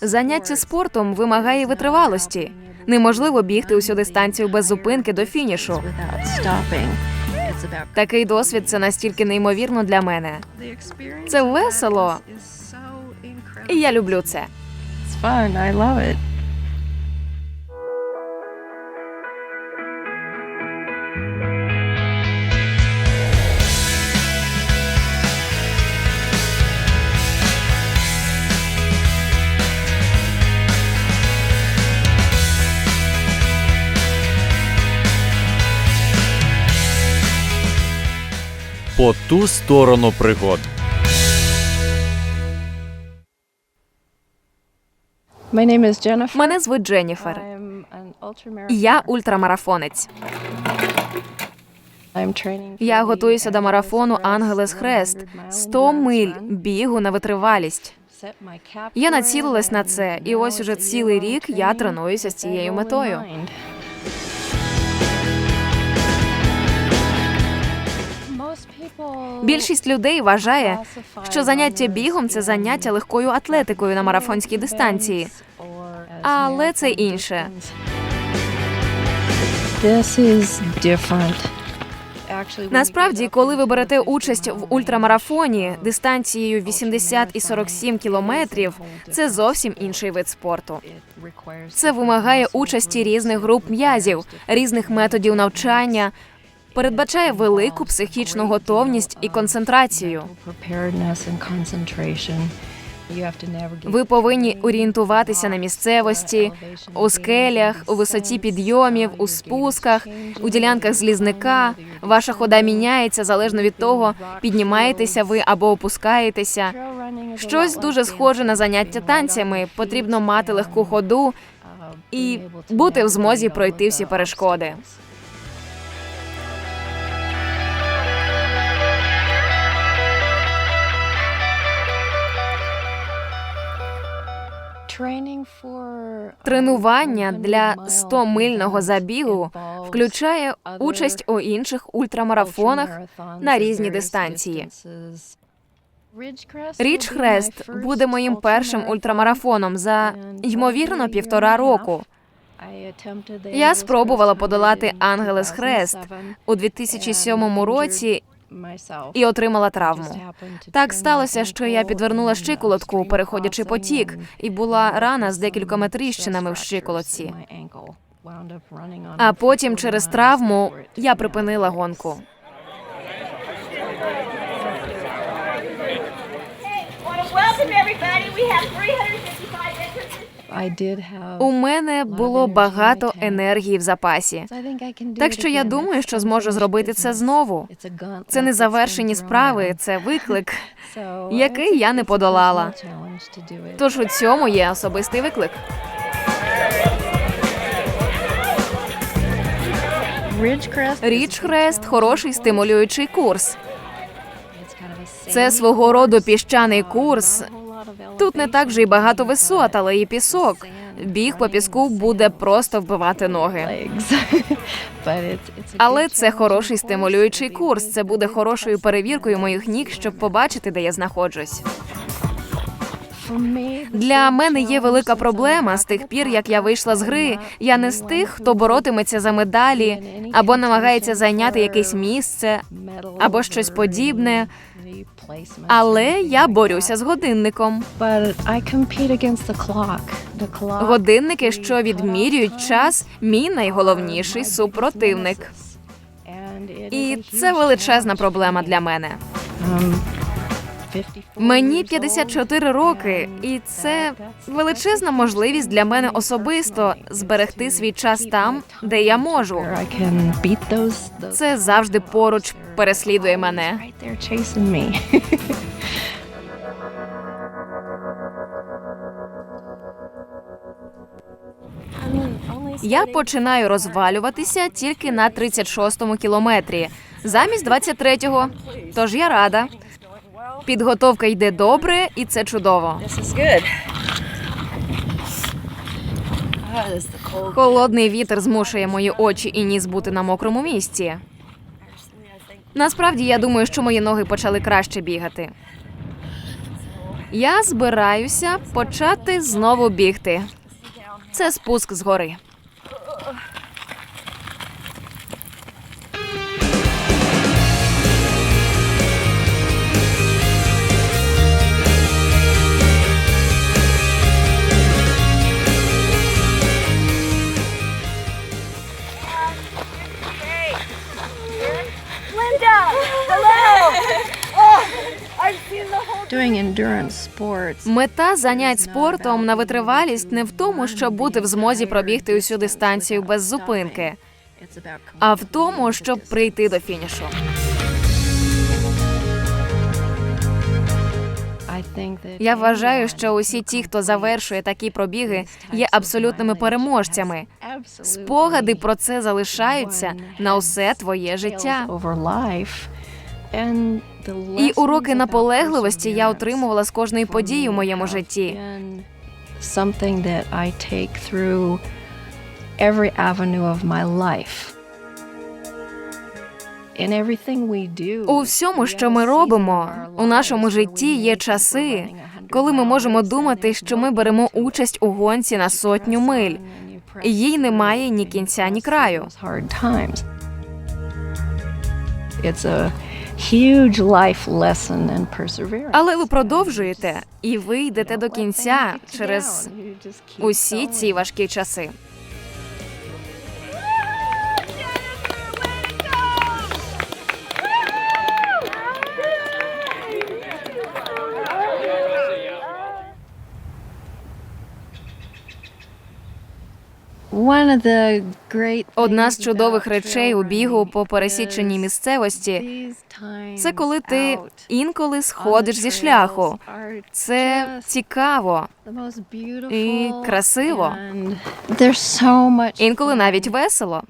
Заняття спортом вимагає витривалості. Неможливо бігти усю дистанцію без зупинки до фінішу. Такий досвід це настільки неймовірно для мене. Це весело, і я люблю це. По ту сторону пригод. Мене звуть Дженніфер. Я ультрамарафонець. Я готуюся до марафону Ангелес Хрест 100 миль бігу на витривалість. Я націлилась на це, і ось уже цілий рік я тренуюся з цією метою. Більшість людей вважає, що заняття бігом це заняття легкою атлетикою на марафонській дистанції. Але це інше. This is different. Насправді, коли ви берете участь в ультрамарафоні дистанцією 80 і 47 кілометрів, це зовсім інший вид спорту. Це вимагає участі різних груп м'язів, різних методів навчання, передбачає велику психічну готовність і концентрацію. Ви повинні орієнтуватися на місцевості, у скелях, у висоті підйомів, у спусках, у ділянках злізника. Ваша хода міняється залежно від того, піднімаєтеся ви або опускаєтеся. Щось дуже схоже на заняття танцями. Потрібно мати легку ходу і бути в змозі пройти всі перешкоди. Тренування для 100-мильного забігу включає участь у інших ультрамарафонах на різні дистанції. Річ Хрест буде моїм першим ультрамарафоном за ймовірно півтора року. Я спробувала подолати Ангелес Хрест у 2007 році і отримала травму. Так сталося, що я підвернула щиколотку, переходячи потік, і була рана з декількома тріщинами в щиколотці. А потім через травму я припинила гонку. welcome everybody. We have 355 entrances. У мене було багато енергії в запасі. Так що я думаю, що зможу зробити це знову. Це не завершені справи, це виклик, який я не подолала. Тож у цьому є особистий виклик. Річ Хрест хороший стимулюючий курс. Це свого роду піщаний курс. Тут не так вже й багато висот, але і пісок. Біг по піску буде просто вбивати ноги. Але це хороший стимулюючий курс. Це буде хорошою перевіркою моїх ніг, щоб побачити, де я знаходжусь. Для мене є велика проблема з тих пір, як я вийшла з гри. Я не з тих, хто боротиметься за медалі або намагається зайняти якесь місце або щось подібне. Але я борюся з годинником. Годинники, що відмірюють час, мій найголовніший супротивник. І це величезна проблема для мене. Мені 54 роки, і це величезна можливість для мене особисто зберегти свій час там, де я можу. Це завжди поруч переслідує мене. Я починаю розвалюватися тільки на 36-му кілометрі, замість 23-го. Тож я рада. Підготовка йде добре, і це чудово. Холодний вітер змушує мої очі і ніс бути на мокрому місці. Насправді я думаю, що мої ноги почали краще бігати. Я збираюся почати знову бігти. Це спуск з гори. Мета занять спортом на витривалість не в тому, щоб бути в змозі пробігти усю дистанцію без зупинки, а в тому, щоб прийти до фінішу. Я вважаю, що усі ті, хто завершує такі пробіги, є абсолютними переможцями. Спогади про це залишаються на усе твоє життя. І уроки наполегливості я отримувала з кожної події у моєму житті. Every avenue of my life. У всьому, що ми робимо, у нашому житті є часи, коли ми можемо думати, що ми беремо участь у гонці на сотню миль. І їй немає ні кінця, ні краю. It's a huge life lesson and perseverance. Але ви продовжуєте, і ви йдете до кінця через усі ці важкі часи. Одна з чудових речей у бігу по пересіченій місцевості це коли ти інколи сходиш зі шляху. Це цікаво, і красиво. інколи навіть весело.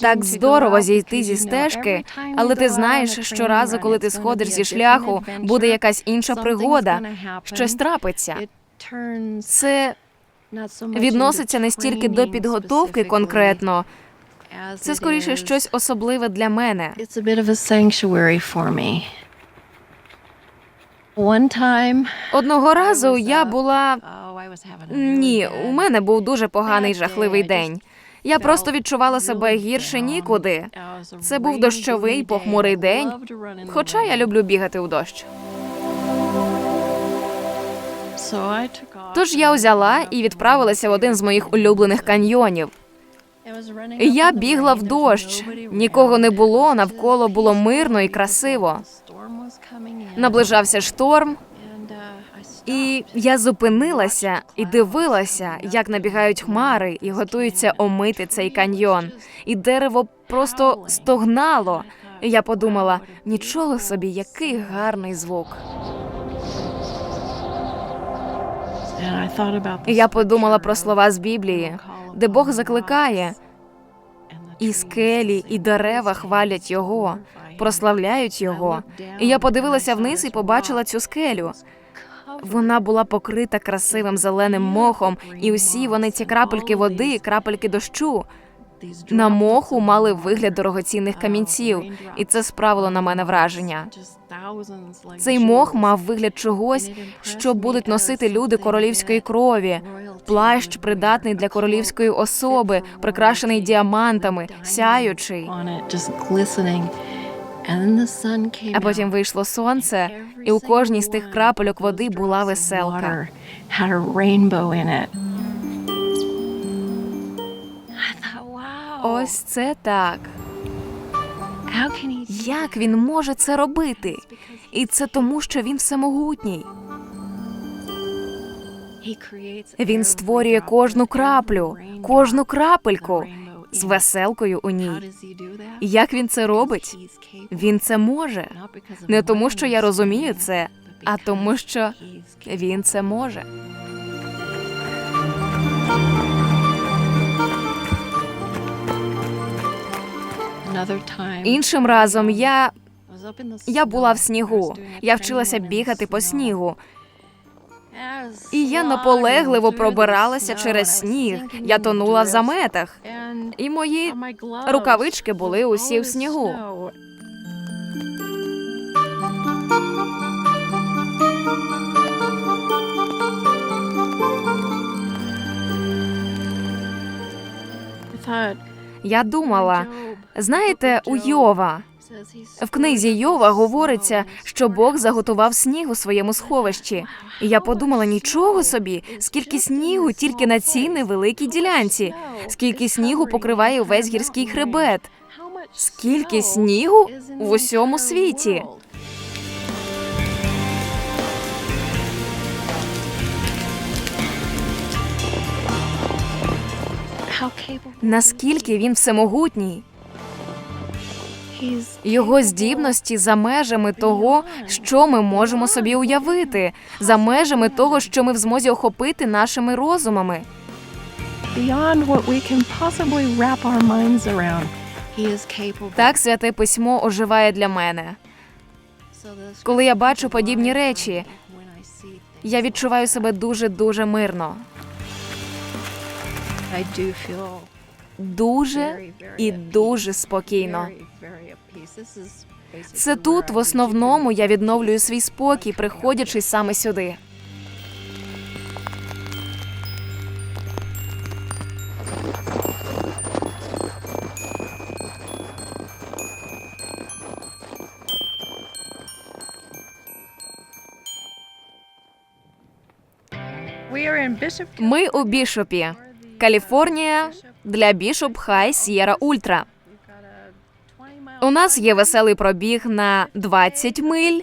Так здорово зійти зі стежки, але ти знаєш, що разу, коли ти сходиш зі шляху, буде якась інша пригода, щось трапиться. Це відноситься не стільки до підготовки конкретно, це скоріше щось особливе для мене. Одного разу я була oh, ні, у мене був дуже поганий жахливий день. Я просто відчувала себе гірше нікуди. Це був дощовий, похмурий день, Хоча я люблю бігати у дощ. Тож я узяла і відправилася в один з моїх улюблених каньйонів. Я бігла в дощ. Нікого не було, навколо було мирно і красиво. Наближався шторм, і я зупинилася і дивилася, як набігають хмари і готуються омити цей каньйон. І дерево просто стогнало. І я подумала: нічого собі, який гарний звук. І я подумала про слова з Біблії, де Бог закликає, і скелі, і дерева хвалять його, прославляють його. І я подивилася вниз і побачила цю скелю. Вона була покрита красивим зеленим мохом, і усі вони ці крапельки води, крапельки дощу на моху мали вигляд дорогоцінних камінців, і це справило на мене враження. Цей мох мав вигляд чогось, що будуть носити люди королівської крові. Плащ придатний для королівської особи, прикрашений діамантами, сяючий. А потім вийшло сонце, і у кожній з тих крапельок води була веселка. Ось це так. Як він може це робити? І це тому, що він всемогутній. Він створює кожну краплю, кожну крапельку з веселкою у ній. Як він це робить? Він це може. Не тому, що я розумію це, а тому, що він це може. Іншим разом я я була в снігу. Я вчилася бігати по снігу. І я наполегливо пробиралася через сніг. Я тонула в заметах. І мої рукавички були усі в снігу. Я думала, знаєте, у Йова в книзі Йова говориться, що Бог заготував сніг у своєму сховищі. І я подумала, нічого собі, скільки снігу тільки на цій невеликій ділянці, скільки снігу покриває увесь гірський хребет. Скільки снігу в усьому світі? Наскільки він всемогутній? Його здібності за межами того, що ми можемо собі уявити, за межами того, що ми в змозі охопити нашими розумами. Так святе письмо оживає для мене. Коли я бачу подібні речі, я відчуваю себе дуже дуже мирно, I дуже і дуже спокійно. Це тут в основному я відновлюю свій спокій, приходячи саме сюди. Ми у Бішопі, Каліфорнія для Бішоп Хай Сієра Ультра. У нас є веселий пробіг на 20 миль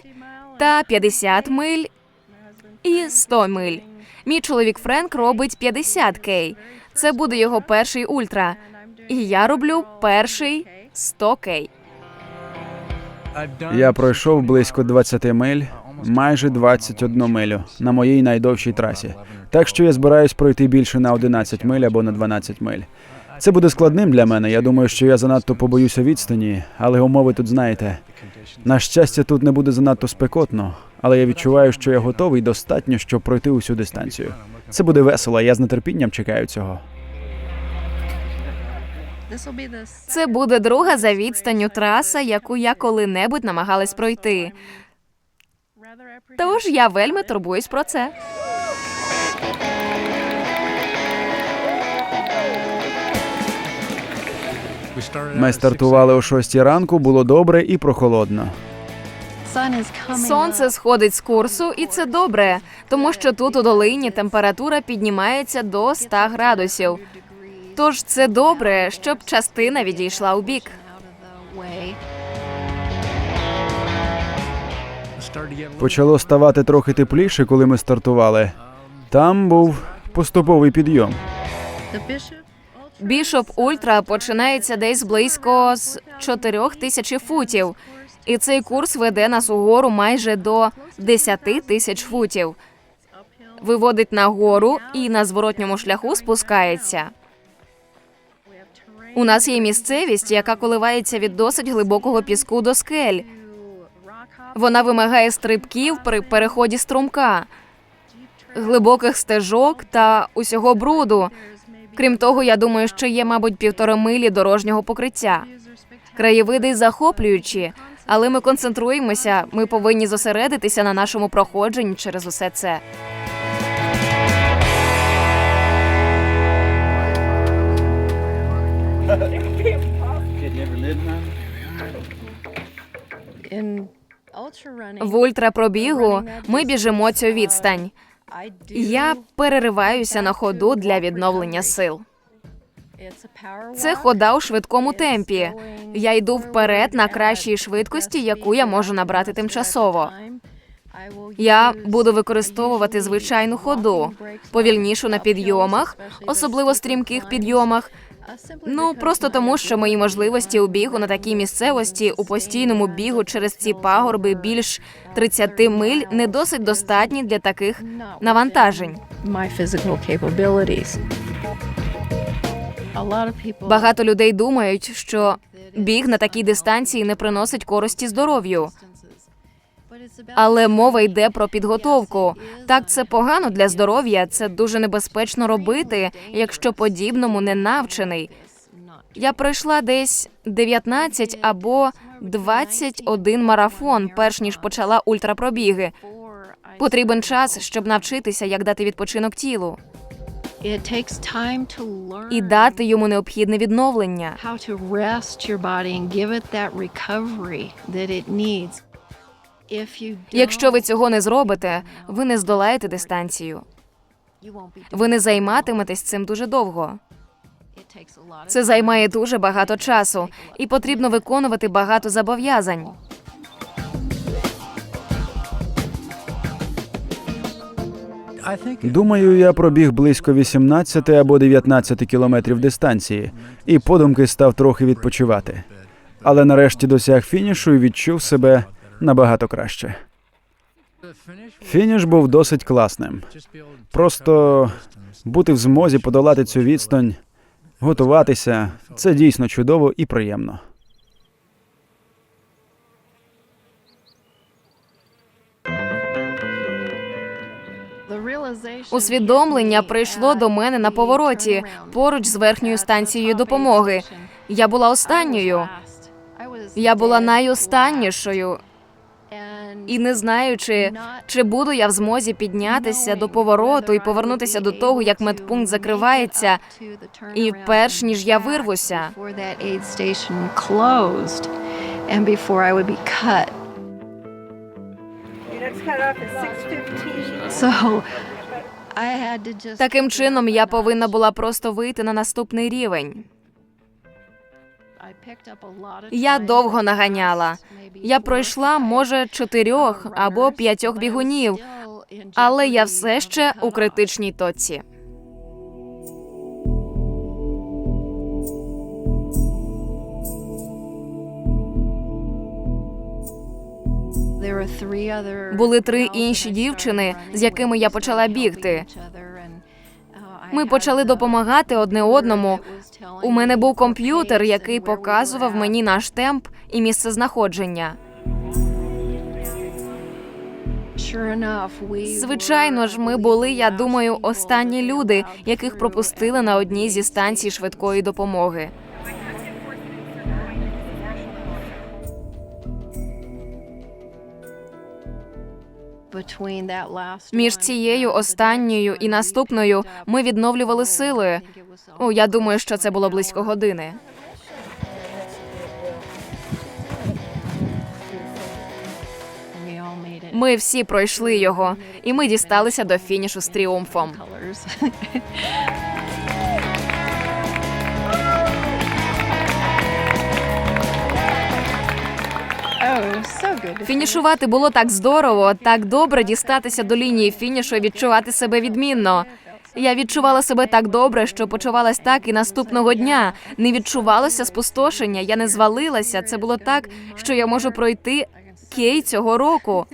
та 50 миль і 100 миль. Мій чоловік Френк робить 50 кей. Це буде його перший ультра. І я роблю перший 100 кей. Я пройшов близько 20 миль, майже 21 милю на моїй найдовшій трасі. Так що я збираюсь пройти більше на 11 миль або на 12 миль. Це буде складним для мене. Я думаю, що я занадто побоюся відстані, але умови тут знаєте. На щастя, тут не буде занадто спекотно, але я відчуваю, що я готовий достатньо, щоб пройти усю дистанцію. Це буде весело. Я з нетерпінням чекаю цього. Це буде друга за відстанню траса, яку я коли-небудь намагалась пройти. Тож я вельми турбуюсь про це. Ми стартували о 6 ранку, було добре і прохолодно. Сонце сходить з курсу, і це добре, тому що тут у долині температура піднімається до 100 градусів. Тож це добре, щоб частина відійшла у бік. Почало ставати трохи тепліше, коли ми стартували. Там був поступовий підйом. Бішоп Ультра починається десь близько з 4 тисяч футів, і цей курс веде нас угору майже до 10 тисяч футів. Виводить на гору і на зворотньому шляху спускається. У нас є місцевість, яка коливається від досить глибокого піску до скель. Вона вимагає стрибків при переході струмка, глибоких стежок та усього бруду. Крім того, я думаю, що є, мабуть, півтора милі дорожнього покриття. Краєвиди захоплюючі, але ми концентруємося. Ми повинні зосередитися на нашому проходженні через усе це. В ультрапробігу ми біжимо цю відстань. Я перериваюся на ходу для відновлення сил. Це хода у швидкому темпі. Я йду вперед на кращій швидкості, яку я можу набрати тимчасово. Я буду використовувати звичайну ходу, повільнішу на підйомах, особливо стрімких підйомах. Ну просто тому, що мої можливості у бігу на такій місцевості у постійному бігу через ці пагорби більш 30 миль не досить достатні для таких навантажень. Багато людей думають, що біг на такій дистанції не приносить користі здоров'ю. Але мова йде про підготовку. Так, це погано для здоров'я. Це дуже небезпечно робити, якщо подібному не навчений. Я пройшла десь 19 або 21 марафон, перш ніж почала ультрапробіги. Потрібен час, щоб навчитися, як дати відпочинок тілу. І дати йому необхідне відновлення. Якщо ви цього не зробите, ви не здолаєте дистанцію. Ви не займатиметесь цим дуже довго. Це займає дуже багато часу, і потрібно виконувати багато зобов'язань. Думаю, я пробіг близько 18 або 19 кілометрів дистанції, і подумки став трохи відпочивати. Але нарешті досяг фінішу і відчув себе набагато краще. Фініш був досить класним. Просто бути в змозі подолати цю відстань, готуватися це дійсно чудово і приємно. Усвідомлення прийшло до мене на повороті поруч з верхньою станцією допомоги. Я була останньою. Я була найостаннішою, і не знаючи, чи буду я в змозі піднятися до повороту і повернутися до того, як медпункт закривається. і перш ніж я вирвуся. Before that aid station closed and before I would be cut. Your next cut off is 6:15. So Таким чином, я повинна була просто вийти на наступний рівень. Я довго наганяла. Я пройшла, може, чотирьох або п'ятьох бігунів, але я все ще у критичній точці. Були три інші дівчини, з якими я почала бігти. Ми почали допомагати одне одному. У мене був комп'ютер, який показував мені наш темп і місце знаходження. Звичайно ж, ми були, я думаю, останні люди, яких пропустили на одній зі станцій швидкої допомоги. Між цією останньою і наступною ми відновлювали сили. О, я думаю, що це було близько години. Ми всі пройшли його, і ми дісталися до фінішу з тріумфом. Фінішувати було так здорово, так добре дістатися до лінії фінішу і відчувати себе відмінно. Я відчувала себе так добре, що почувалась так і наступного дня. Не відчувалося спустошення, я не звалилася. Це було так, що я можу пройти кей цього року.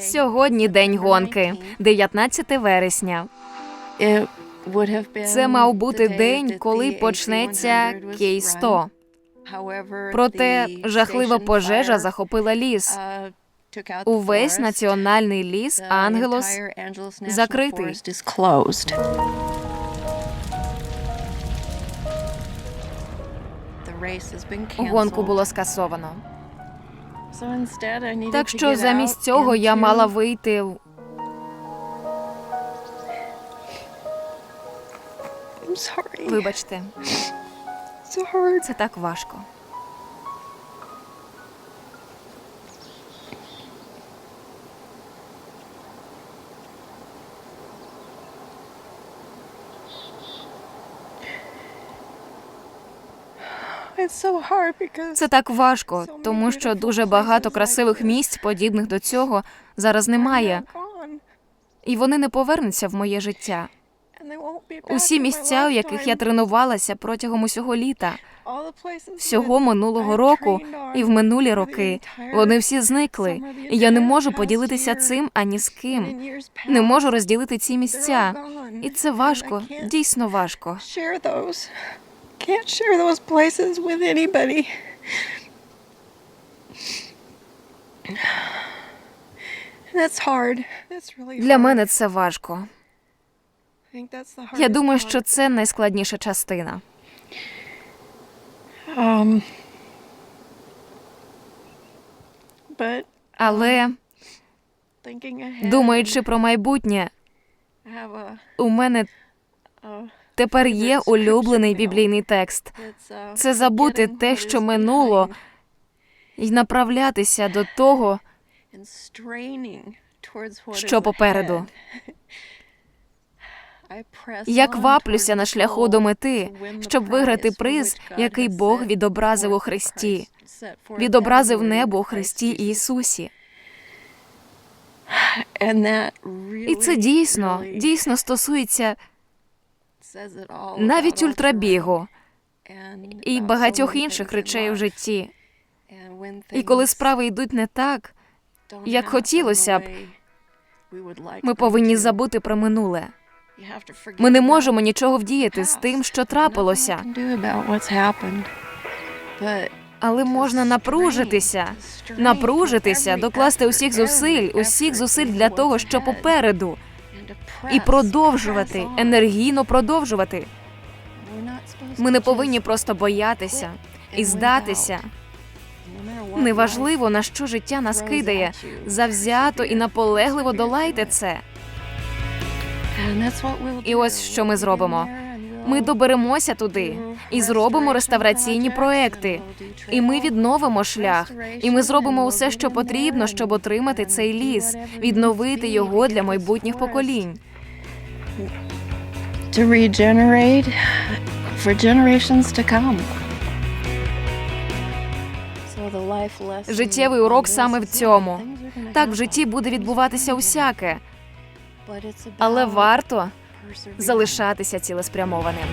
Сьогодні день гонки, 19 вересня. Це мав бути день, коли почнеться кей 100 Проте жахлива пожежа захопила ліс. Увесь національний ліс Ангелос закритий. Гонку було скасовано. Так що замість цього я мала вийти. Вибачте, це так важко. Це так важко, тому що дуже багато красивих місць, подібних до цього, зараз немає, і вони не повернуться в моє життя. Усі місця, у яких я тренувалася протягом усього літа, всього минулого року і в минулі роки, вони всі зникли. І я не можу поділитися цим ані з ким. Не можу розділити ці місця. І це важко, дійсно важко. Для мене це важко. Я думаю, що це найскладніша частина. Um, Але Думаючи про майбутнє, у мене тепер є улюблений біблійний текст. uh, Це забути те, що минуло, і направлятися до того, що попереду. Я кваплюся на шляху до мети, щоб виграти приз, який Бог відобразив у Христі, відобразив небо у Христі Ісусі. І це дійсно, дійсно стосується навіть ультрабігу і багатьох інших речей у житті. І коли справи йдуть не так, як хотілося б, ми повинні забути про минуле. Ми не можемо нічого вдіяти з тим, що трапилося, але можна напружитися, напружитися, докласти усіх зусиль, усіх зусиль для того, що попереду, і продовжувати, енергійно продовжувати. Ми не повинні просто боятися і здатися. Неважливо, на що життя нас кидає. Завзято і наполегливо долайте це. І ось що ми зробимо. Ми доберемося туди і зробимо реставраційні проекти. І ми відновимо шлях. І ми зробимо усе, що потрібно, щоб отримати цей ліс, відновити його для майбутніх поколінь. to regenerate for generations to come. Життєвий урок саме в цьому. Так в житті буде відбуватися усяке, але варто залишатися цілеспрямованим.